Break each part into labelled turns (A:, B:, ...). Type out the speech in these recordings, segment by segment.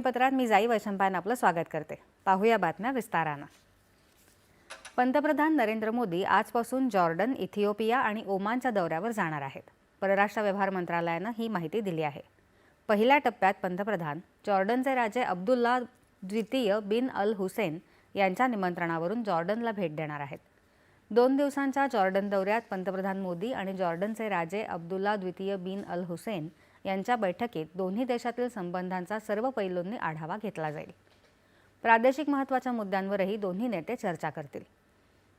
A: पत्रात मी जाई वैशंपायन आपलं स्वागत करते. पाहूया बातम्या विस्तारानं. पंतप्रधान नरेंद्र मोदी आजपासून जॉर्डन इथिओपिया आणि ओमानच्या दौऱ्यावर जाणार आहेत. परराष्ट्र व्यवहार मंत्रालयानं ही माहिती दिली आहे. पहिल्या टप्प्यात पंतप्रधान जॉर्डनचे राजे अब्दुल्ला द्वितीय बिन अल हुसेन यांच्या निमंत्रणावरून जॉर्डनला भेट देणार आहेत. दोन दिवसांच्या जॉर्डन दौऱ्यात पंतप्रधान मोदी आणि जॉर्डनचे राजे अब्दुल्ला द्वितीय बिन अल हुसेन यांच्या बैठकीत दोन्ही देशातील संबंधांचा सर्व पैलूंनी आढावा घेतला जाईल. प्रादेशिक महत्त्वाच्या मुद्द्यांवरही दोन्ही नेते चर्चा करतील.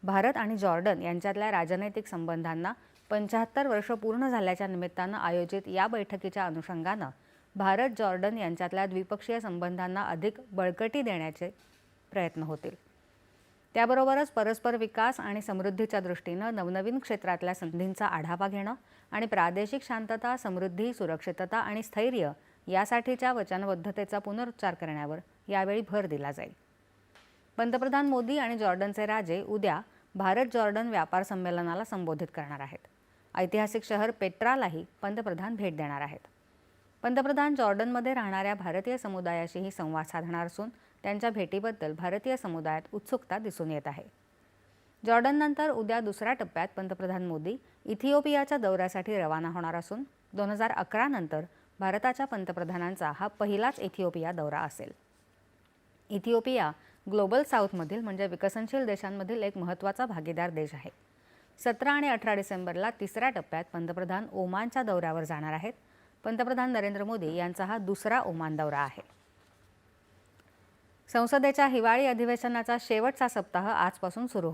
A: भारत आणि जॉर्डन यांच्यातल्या राजनैतिक संबंधांना पंच्याहत्तर वर्ष पूर्ण झाल्याच्या निमित्तानं आयोजित या बैठकीच्या अनुषंगानं भारत जॉर्डन यांच्यातल्या द्विपक्षीय संबंधांना अधिक बळकटी देण्याचे प्रयत्न होतील. त्याबरोबरच परस्पर विकास आणि समृद्धीच्या दृष्टीनं नवनवीन क्षेत्रातल्या संधींचा आढावा घेणं आणि प्रादेशिक शांतता समृद्धी सुरक्षितता आणि स्थैर्य यासाठीच्या वचनबद्धतेचा पुनरुच्चार करण्यावर यावेळी भर दिला जाईल. पंतप्रधान मोदी आणि जॉर्डनचे राजे उद्या भारत जॉर्डन व्यापार संमेलनाला संबोधित करणार आहेत. ऐतिहासिक शहर पेट्रालाही पंतप्रधान भेट देणार आहेत. पंतप्रधान जॉर्डनमध्ये राहणाऱ्या भारतीय समुदायाशीही संवाद साधणार असून त्यांच्या भेटीबद्दल भारतीय समुदायात उत्सुकता दिसून येत आहे. जॉर्डननंतर उद्या दुसऱ्या टप्प्यात पंतप्रधान मोदी इथिओपियाच्या दौऱ्यासाठी रवाना होणार असून दोन हजार अकरा नंतर भारताच्या पंतप्रधानांचा हा पहिलाच इथिओपिया दौरा असेल. इथिओपिया ग्लोबल साऊथमधील म्हणजे विकसनशील देशांमधील एक महत्त्वाचा भागीदार देश आहे. सतरा आणि अठरा डिसेंबरला तिसऱ्या टप्प्यात पंतप्रधान ओमानच्या दौऱ्यावर जाणार आहेत. पंतप्रधान नरेंद्र मोदी यांचा हा दुसरा ओमान दौरा आहे. संसदेच्या हिवाळी अधिवेशनाचा शेवटचा सप्ताह आजपासून सुरू